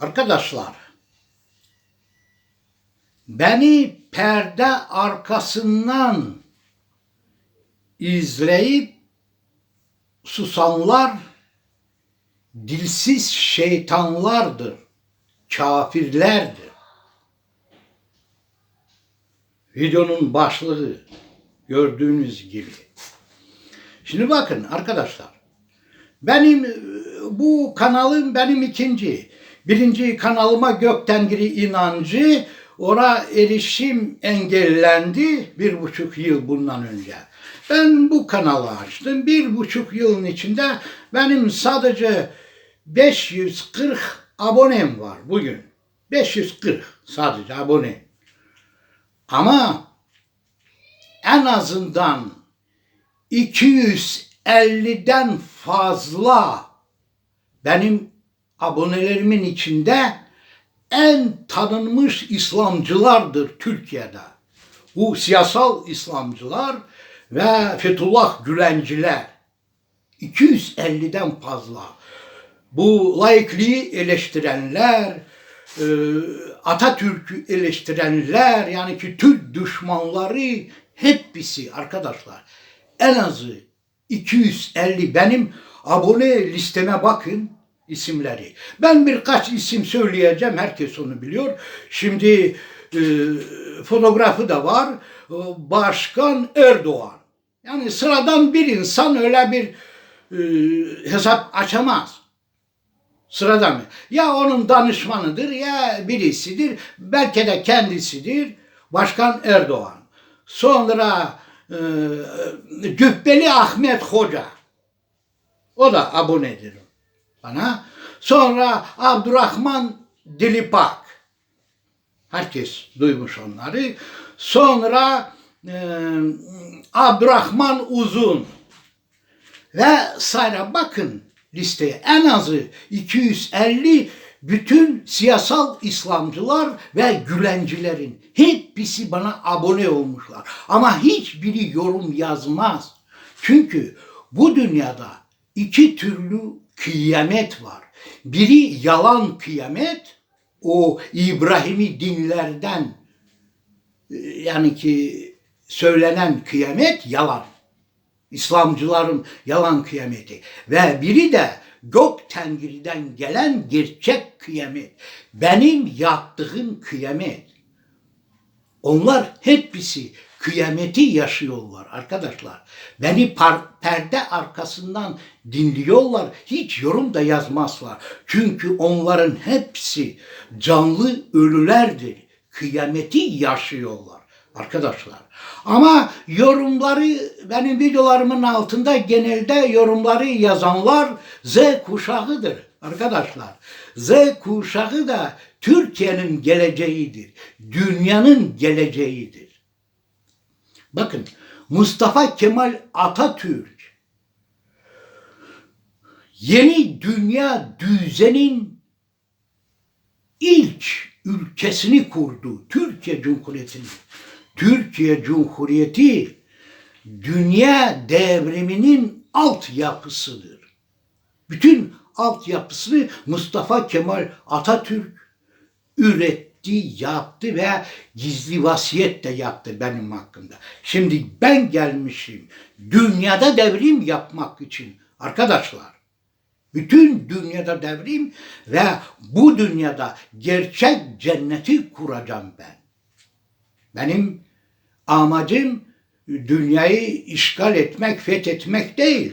Arkadaşlar, beni perde arkasından izleyip susanlar dilsiz şeytanlardır, kafirlerdir. Videonun başlığı gördüğünüz gibi. Şimdi bakın arkadaşlar. Benim bu kanalım benim ikinci. Birinci kanalıma Göktengiri inancı ora erişim engellendi bir buçuk yıl bundan önce. Ben bu kanalı açtım. Bir buçuk yılın içinde benim sadece 540 abonem var bugün. 540 sadece abone. Ama en azından 250'den fazla benim abonelerimin içinde en tanınmış İslamcılardır Türkiye'de. Bu siyasal İslamcılar ve Fethullah Gülenciler. 250'den fazla. Bu laikliği eleştirenler, e, Atatürk'ü eleştirenler yani ki Türk düşmanları hepsi arkadaşlar en azı 250 benim abone listeme bakın isimleri. Ben birkaç isim söyleyeceğim. Herkes onu biliyor. Şimdi e, fotoğrafı da var. E, Başkan Erdoğan. Yani sıradan bir insan öyle bir e, hesap açamaz. Sıradan? Ya onun danışmanıdır ya birisidir. Belki de kendisidir. Başkan Erdoğan. Sonra e, Cübbeli Ahmet Hoca. O da abonedir bana. Sonra Abdurrahman Dilipak. Herkes duymuş onları. Sonra e, Abdurrahman Uzun. Ve sayra bakın listeye en azı 250 bütün siyasal İslamcılar ve Gülencilerin hepsi bana abone olmuşlar. Ama hiçbiri yorum yazmaz. Çünkü bu dünyada iki türlü kıyamet var. Biri yalan kıyamet, o İbrahimi dinlerden e, yani ki söylenen kıyamet yalan. İslamcıların yalan kıyameti. Ve biri de gök tengiriden gelen gerçek kıyamet. Benim yaptığım kıyamet. Onlar hepsi kıyameti yaşıyorlar arkadaşlar. Beni par- perde arkasından dinliyorlar. Hiç yorum da yazmazlar. Çünkü onların hepsi canlı ölülerdir. Kıyameti yaşıyorlar arkadaşlar. Ama yorumları benim videolarımın altında genelde yorumları yazanlar Z kuşağıdır arkadaşlar. Z kuşağı da Türkiye'nin geleceğidir. Dünyanın geleceğidir. Bakın Mustafa Kemal Atatürk yeni dünya düzenin ilk ülkesini kurdu. Türkiye Cumhuriyeti'ni. Türkiye Cumhuriyeti dünya devriminin altyapısıdır. Bütün altyapısını Mustafa Kemal Atatürk üretti, yaptı ve gizli vasiyet de yaptı benim hakkımda. Şimdi ben gelmişim dünyada devrim yapmak için arkadaşlar. Bütün dünyada devrim ve bu dünyada gerçek cenneti kuracağım ben. Benim amacım dünyayı işgal etmek, fethetmek değil.